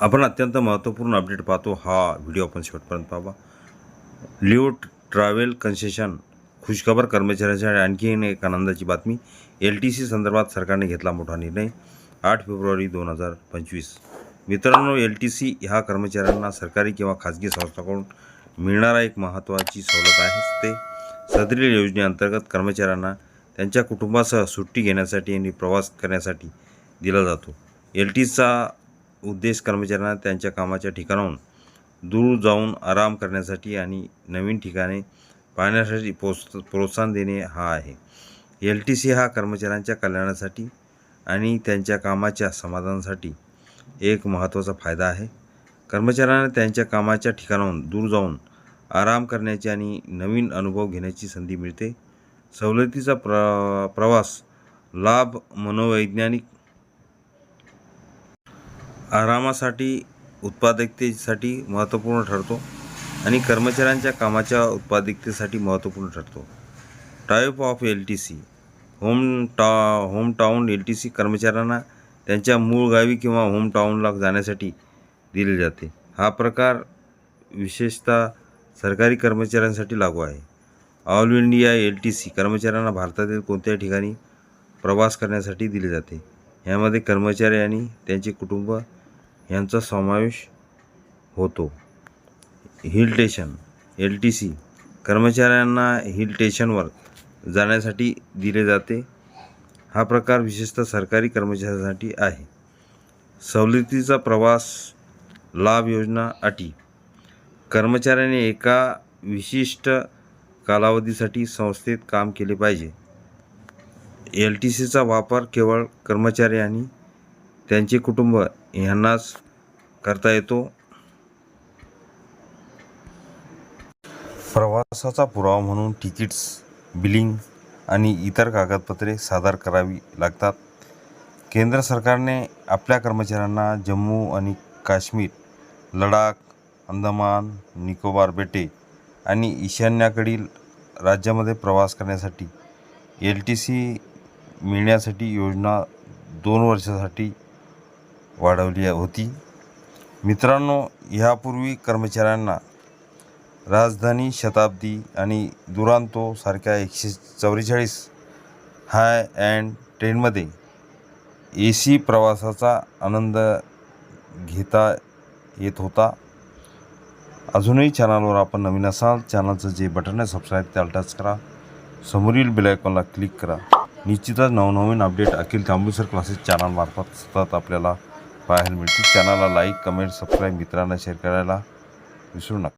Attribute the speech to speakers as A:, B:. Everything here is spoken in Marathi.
A: आपण अत्यंत महत्त्वपूर्ण अपडेट पाहतो. हा व्हिडिओ आपण शेवटपर्यंत पाहावा. लिओ ट्रॅव्हल कन्सेशन खुशखबर कर्मचाऱ्यांसाठी आणखी एक आनंदाची बातमी. एल टी सी संदर्भात सरकारने घेतला मोठा निर्णय. आठ फेब्रुवारी दोन हजार पंचवीस. मित्रांनो एल टी सी ह्या कर्मचाऱ्यांना सरकारी किंवा खाजगी संस्थांकडून मिळणारा एक महत्त्वाची सवलत आहे. ते सदरील योजनेअंतर्गत कर्मचाऱ्यांना त्यांच्या कुटुंबासह सुट्टी घेण्यासाठी आणि प्रवास करण्यासाठी दिला जातो. एल टीचा उद्देश कर्मचाऱ्यांना त्यांच्या कामाच्या ठिकाणाहून दूर जाऊन आराम करण्यासाठी आणि नवीन ठिकाणे पाहण्यासाठी प्रोत्स प्रोत्साहन देणे हा आहे. एल टी सी हा कर्मचाऱ्यांच्या कल्याणासाठी आणि त्यांच्या कामाच्या समाधानासाठी एक महत्त्वाचा फायदा आहे. कर्मचाऱ्यांना त्यांच्या कामाच्या ठिकाणाहून दूर जाऊन आराम करण्याची आणि नवीन अनुभव घेण्याची संधी मिळते. सवलतीचा प्र प्रवास लाभ मनोवैज्ञानिक आरामासाठी उत्पादकतेसाठी महत्त्वपूर्ण ठरतो आणि कर्मचाऱ्यांच्या कामाच्या उत्पादकतेसाठी महत्त्वपूर्ण ठरतो. Type of L T C home टा home town L T C कर्मचाऱ्यांना त्यांच्या मूळ गावी किंवा होम टाऊनला जाण्यासाठी दिले जाते. हा प्रकार विशेषतः सरकारी कर्मचाऱ्यांसाठी लागू आहे. All India L T C कर्मचाऱ्यांना भारतातील कोणत्याही ठिकाणी प्रवास करण्यासाठी दिले जाते. यामध्ये कर्मचारी आणि त्यांचे कुटुंब यांचा समावेश होतो. Hill station L T C कर्मचाऱ्यांना हिल स्टेशनवर जाण्यासाठी दिले जाते. हा प्रकार विशेषतः सरकारी कर्मचाऱ्यांसाठी आहे. सवलतीचा प्रवास लाभ योजना अटी. कर्मचाऱ्याने एका विशिष्ट कालावधीसाठी संस्थेत काम केले पाहिजे. एल टी सीचा वापर केवळ कर्मचारी आणि त्यांचे कुटुंब यांनाच करता येतो. प्रवासाचा पुरावा म्हणून तिकीट्स बिलिंग आणि इतर कागदपत्रे सादर करावी लागतात. केंद्र सरकारने आपल्या कर्मचाऱ्यांना जम्मू आणि काश्मीर लडाख अंदमान निकोबार बेटे आणि ईशान्याकडील राज्यामध्ये प्रवास करण्यासाठी एल टी सी मिळण्यासाठी योजना दोन वर्षासाठी वाढवली होती. मित्रांनो ह्यापूर्वी कर्मचाऱ्यांना राजधानी शताब्दी आणि दुरांतो सारख्या एकशे चौवेचाळीस हाय अँड ट्रेनमध्ये ए सी प्रवासाचा आनंद घेता येत होता. अजूनही चॅनलवर आपण नवीन असाल चॅनलचं जे बटन आहे सबस्क्राईब त्याला टच करा. समोरील बिलायकॉनला क्लिक करा. निश्चितच नवनवीन अपडेट अखिल तांबूसर क्लासेस चॅनलमार्फत सतत आपल्याला पाहायला मिळतील. चॅनलला लाईक कमेंट सबस्क्राईब मित्रांना शेअर करायला विसरू नका.